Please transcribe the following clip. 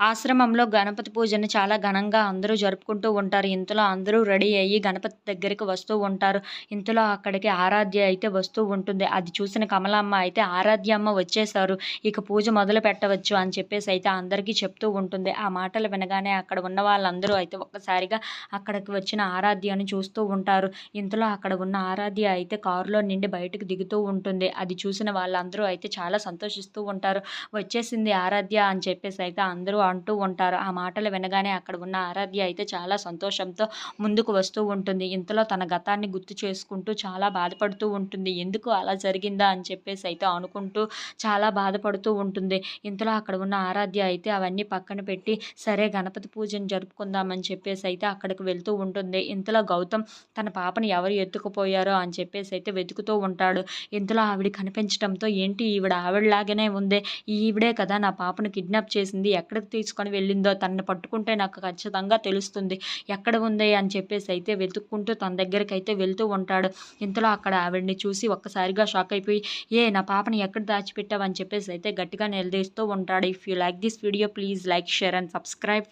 ఆశ్రమంలో గణపతి పూజని చాలా ఘనంగా అందరూ జరుపుకుంటూ ఉంటారు. ఇంతలో అందరూ రెడీ అయ్యి గణపతి దగ్గరికి వస్తూ ఉంటారు. ఇంతలో అక్కడికి ఆరాధ్య అయితే వస్తూ ఉంటుంది. అది చూసిన కమలమ్మ అయితే ఆరాధ్యమ్మ వచ్చేసారు. ఇక పూజ మొదలు పెట్టవచ్చు అని చెప్పేసి అయితే అందరికీ చెప్తూ ఉంటుంది. ఆ మాటలు వినగానే అక్కడ ఉన్న వాళ్ళందరూ అయితే ఒక్కసారిగా అక్కడికి వచ్చిన ఆరాధ్యను చూస్తూ ఉంటారు. ఇంతలో అక్కడ ఉన్న ఆరాధ్య అయితే కారులో నిండి బయటకు దిగుతూ ఉంటుంది. అది చూసిన వాళ్ళందరూ అయితే చాలా సంతోషిస్తూ ఉంటారు. వచ్చేసింది ఆరాధ్య అని చెప్పేసి అయితే అందరూ అంటూ ఉంటారు. ఆ మాటలు వినగానే అక్కడ ఉన్న ఆరాధ్య అయితే చాలా సంతోషంతో ముందుకు వస్తూ ఉంటుంది. ఇంతలో తన గతాన్ని గుర్తు చేసుకుంటూ చాలా బాధపడుతూ ఉంటుంది. ఎందుకు అలా జరిగిందా అని చెప్పేసి అయితే అనుకుంటూ చాలా బాధపడుతూ ఉంటుంది. ఇంతలో అక్కడ ఉన్న ఆరాధ్య అయితే అవన్నీ పక్కన పెట్టి సరే గణపతి పూజను జరుపుకుందామని చెప్పేసి అయితే అక్కడికి వెళ్తూ ఉంటుంది. ఇంతలో గౌతమ్ తన పాపని ఎవరు ఎత్తుకుపోయారో అని చెప్పేసి అయితే వెతుకుతూ ఉంటాడు. ఇంతలో ఆవిడ కనిపించడంతో ఏంటి ఈవిడ ఆవిడలాగానే ఉందే ఈవిడే కదా నా పాపను కిడ్నాప్ చేసింది ఎక్కడికి తీసుకొని వెళ్ళిందో తనని పట్టుకుంటే నాకు ఖచ్చితంగా తెలుస్తుంది. ఎక్కడ ఉంది అని చెప్పేసి అయితే వెతుక్కుంటూ తన దగ్గరికి అయితే వెళ్తూ ఉంటాడు. ఇంతలో అక్కడ ఆవిడని చూసి ఒక్కసారిగా షాక్ అయిపోయి ఏ నా పాపని ఎక్కడ దాచిపెట్టావు? అని చెప్పేసి అయితే గట్టిగా నిలదీస్తూ ఉంటాడు. If you like this video please like share and subscribe